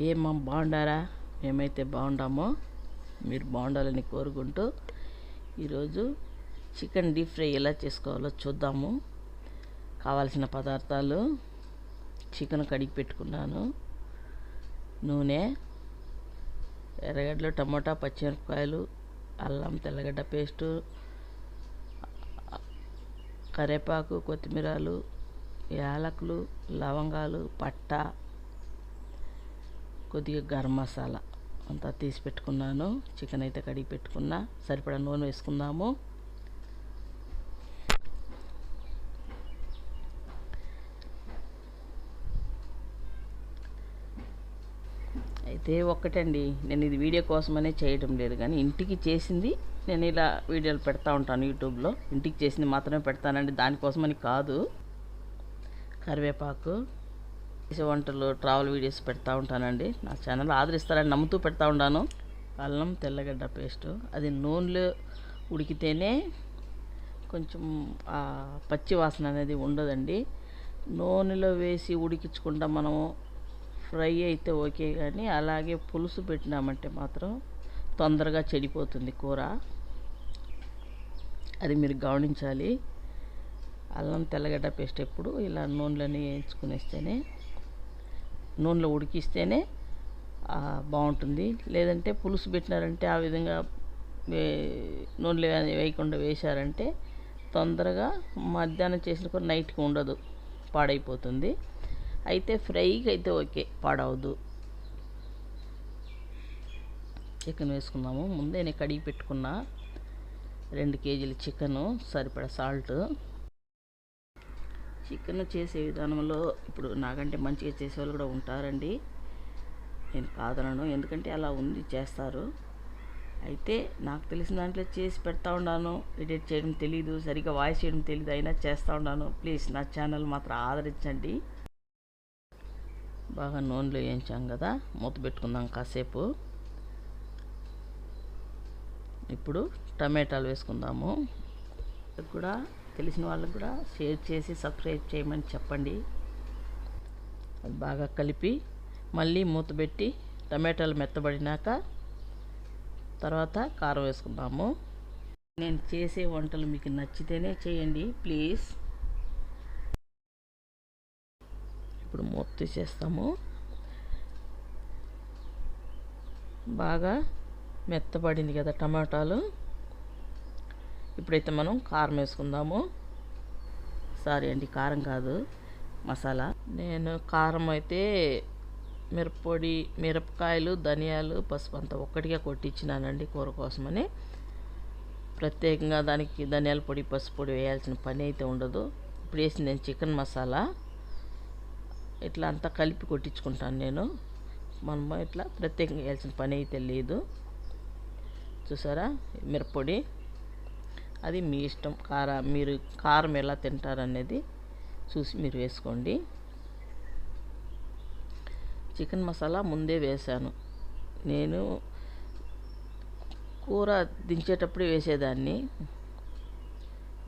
ఏమా బాగుండారా? మేమైతే బాగుండామో. మీరు బాగుండాలని కోరుకుంటూ ఈరోజు చికెన్ డీప్ ఫ్రై ఎలా చేసుకోవాలో చూద్దాము. కావాల్సిన పదార్థాలు చికెన్ కడిగి పెట్టుకున్నాను. నూనె ఎర్రగడ్డలు టమోటా పచ్చిమిరపకాయలు అల్లం తెల్లగడ్డ పేస్టు కరివేపాకు కొత్తిమీరలు యాలకులు లవంగాలు పట్టా కొద్దిగా గరం మసాలా అంతా తీసి పెట్టుకున్నాను. చికెన్ అయితే కడిగి పెట్టుకున్నా. సరిపడా నూనె వేసుకుందాము. అయితే ఒక్కటండి. నేను ఇది వీడియో కోసమనే చేయడం లేదు కానీ ఇంటికి చేసింది నేను ఇలా వీడియోలు పెడతా ఉంటాను యూట్యూబ్లో. ఇంటికి చేసింది మాత్రమే పెడతానండి. దానికోసమని కాదు. కరివేపాకు చేసే వంటలు ట్రావెల్ వీడియోస్ పెడతా ఉంటానండి. నా ఛానల్ ఆదరిస్తారని నమ్ముతూ పెడతా ఉన్నాను అల్లం తెల్లగడ్డ పేస్టు అది నూనెలో ఉడికితేనే కొంచెం పచ్చి వాసన అనేది ఉండదండి. నూనెలో వేసి ఉడికించకుండా మనము ఫ్రై అయితే ఓకే కానీ అలాగే పులుసు పెట్టినామంటే మాత్రం తొందరగా చెడిపోతుంది కూర. అది మీరు గమనించాలి. అల్లం తెల్లగడ్డ పేస్ట్ ఎప్పుడు ఇలా నూనెలని వేయించుకునేస్తేనే నూనెలో ఉడికిస్తేనే బాగుంటుంది. లేదంటే పులుసు పెట్టినారంటే ఆ విధంగా వే నూనెలో వేయకుండా వేశారంటే తొందరగా మధ్యాహ్నం చేసిన కూర నైట్కి ఉండదు పాడైపోతుంది. అయితే ఫ్రైకి అయితే ఓకే పాడవద్దు. చికెన్ వేసుకున్నాము ముందే నేను కడిగి పెట్టుకున్నా రెండు కేజీల చికెను సరిపడా సాల్ట్. చికెన్ చేసే విధానంలో ఇప్పుడు నాకంటే మంచిగా చేసేవాళ్ళు కూడా ఉంటారండి. నేను కాదనను ఎందుకంటే అలా ఉంది చేస్తారు. అయితే నాకు తెలిసిన దాంట్లో చేసి పెడతా ఉన్నాను. ఎడిట్ చేయడం తెలీదు సరిగ్గా వాయిస్ చేయడం తెలీదు అయినా చేస్తూ ఉన్నాను. ప్లీజ్ నా ఛానల్ మాత్రం ఆదరించండి. బాగా నూనెలో వేయించాం కదా మూత పెట్టుకుందాం కాసేపు. ఇప్పుడు టమాటాలు వేసుకుందాము. కూడా తెలిసిన వాళ్ళకు కూడా షేర్ చేసి సబ్స్క్రైబ్ చేయమని చెప్పండి. అది బాగా కలిపి మళ్ళీ మూత పెట్టి టమాటాలు మెత్తబడినాక తర్వాత కారం వేసుకుందాము. నేను చేసే వంటలు మీకు నచ్చితేనే చేయండి ప్లీజ్. ఇప్పుడు మూత తీసేస్తాము. బాగా మెత్తబడింది కదా టమాటాలు. ఇప్పుడైతే మనం కారం వేసుకుందాము. సారీ అండి కారం కాదు మసాలా. నేను కారం అయితే మిరప్పొడి మిరపకాయలు ధనియాలు పసుపు అంతా ఒక్కటిగా కొట్టించినానండి కూర కోసమని. ప్రత్యేకంగా దానికి ధనియాల పొడి పసుపు పొడి వేయాల్సిన పని అయితే ఉండదు. ఇప్పుడు వేసి నేను చికెన్ మసాలా. ఇట్లా అంతా కలిపి కొట్టించుకుంటాను నేను. మనము ఇట్లా ప్రత్యేకంగా వేయాల్సిన పని అయితే లేదు. చూసారా? మిరప్పొడి అది మీ ఇష్టం. కార మీరు కారం ఎలా తింటారనేది చూసి మీరు వేసుకోండి. చికెన్ మసాలా ముందే వేశాను. నేను కూర దించేటప్పుడు వేసేదాన్ని.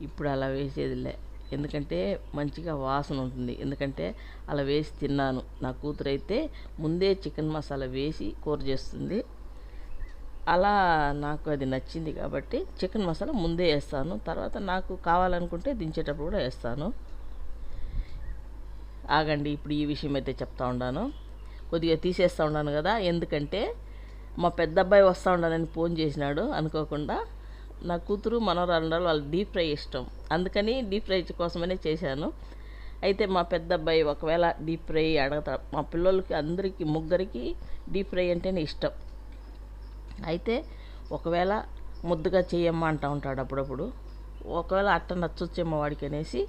ఇప్పుడు అలా వేసేదిలే. ఎందుకంటే మంచిగా వాసన ఉంటుంది. ఎందుకంటే అలా వేసి తిన్నాను. నా కూతురు అయితే ముందే చికెన్ మసాలా వేసి కూర చేస్తుంది. అలా నాకు అది నచ్చింది కాబట్టి చికెన్ మసాలా ముందే వేస్తాను. తర్వాత నాకు కావాలనుకుంటే దించేటప్పుడు కూడా వేస్తాను. ఆగండి ఇప్పుడు ఈ విషయం అయితే చెప్తా ఉన్నాను. కొద్దిగా తీసేస్తూ ఉన్నాను కదా ఎందుకంటే మా పెద్ద అబ్బాయి వస్తూ ఉండాలని ఫోన్ చేసినాడు అనుకోకుండా నా కూతురు మనోరండాలు వాళ్ళు డీప్ ఫ్రై ఇష్టం. అందుకని డీప్ ఫ్రై కోసమనే చేశాను. అయితే మా పెద్ద అబ్బాయి ఒకవేళ డీప్ ఫ్రై అడగతా మా పిల్లలకి అందరికీ ముగ్గురికి డీప్ ఫ్రై అంటేనే ఇష్టం. అయితే ఒకవేళ ముద్దుగా చేయమ్మా అంటూ ఉంటాడు అప్పుడప్పుడు. ఒకవేళ అట్ట నచ్చొచ్చేమో వాడికి అనేసి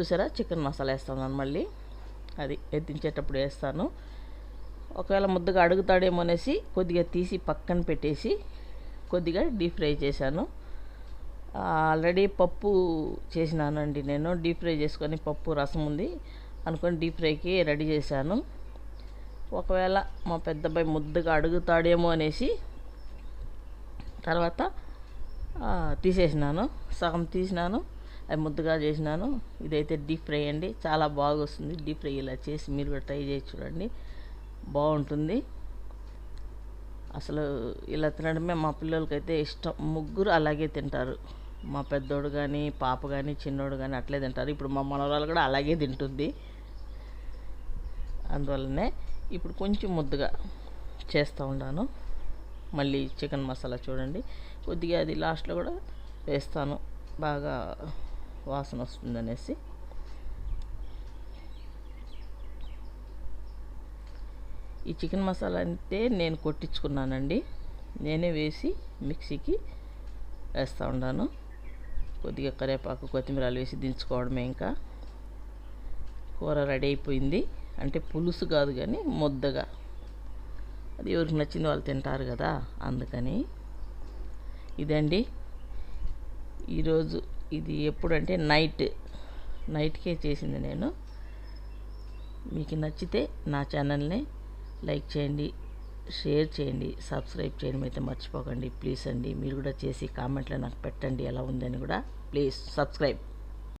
చూసారా? చికెన్ మసాలా వేస్తాను మళ్ళీ. అది ఎత్తించేటప్పుడు వేస్తాను. ఒకవేళ ముద్దగా అడుగుతాడేమో అనేసి కొద్దిగా తీసి పక్కన పెట్టేసి కొద్దిగా డీప్ ఫ్రై చేశాను. ఆల్రెడీ పప్పు చేసినానండి నేను. డీప్ ఫ్రై చేసుకొని పప్పు రసం ఉంది అనుకొని డీప్ ఫ్రైకి రెడీ చేశాను. ఒకవేళ మా పెద్దబ్బాయి ముద్దుగా ముద్దగా అడుగుతాడేమో అనేసి తర్వాత తీసేసినాను. సగం తీసినాను. అది ముద్దగా చేసినాను. ఇదైతే డీప్ ఫ్రై అండి. చాలా బాగా వస్తుంది డీప్ ఫ్రై ఇలా చేసి మీరు కూడా ట్రై చేసి చూడండి. బాగుంటుంది. అసలు ఇలా తినడమే మా పిల్లలకైతే ఇష్టం. ముగ్గురు అలాగే తింటారు. మా పెద్దోడు కానీ పాప కానీ చిన్నోడు కానీ అట్లే తింటారు. ఇప్పుడు మా మనవరాలు కూడా అలాగే తింటుంది. అందువల్లనే ఇప్పుడు కొంచెం ముద్దుగా చేస్తూ ఉన్నాను. మళ్ళీ చికెన్ మసాలా చూడండి. కొద్దిగా అది లాస్ట్లో కూడా వేస్తాను. బాగా వాసన వస్తుందనేసి ఈ చికెన్ మసాలా అంటే నేను కొట్టించుకున్నానండి. నేనే వేసి మిక్సీకి వేస్తూ ఉన్నాను. కొద్దిగా కరివేపాకు కొత్తిమీరలు వేసి దించుకోవడమే ఇంకా. కూర రెడీ అయిపోయింది. అంటే పులుసు కాదు కానీ ముద్దగా. అది ఎవరికి నచ్చింది వాళ్ళు తింటారు కదా అందుకని. ఇదండి. ఈరోజు ఇది ఎప్పుడంటే నైట్ నైట్కే చేసింది నేను. మీకు నచ్చితే నా ఛానల్ని లైక్ చేయండి షేర్ చేయండి సబ్స్క్రైబ్ చేయడం అయితే మర్చిపోకండి. ప్లీజ్ అండి మీరు కూడా చేసి కామెంట్లో నాకు పెట్టండి ఎలా ఉందని కూడా. Please subscribe.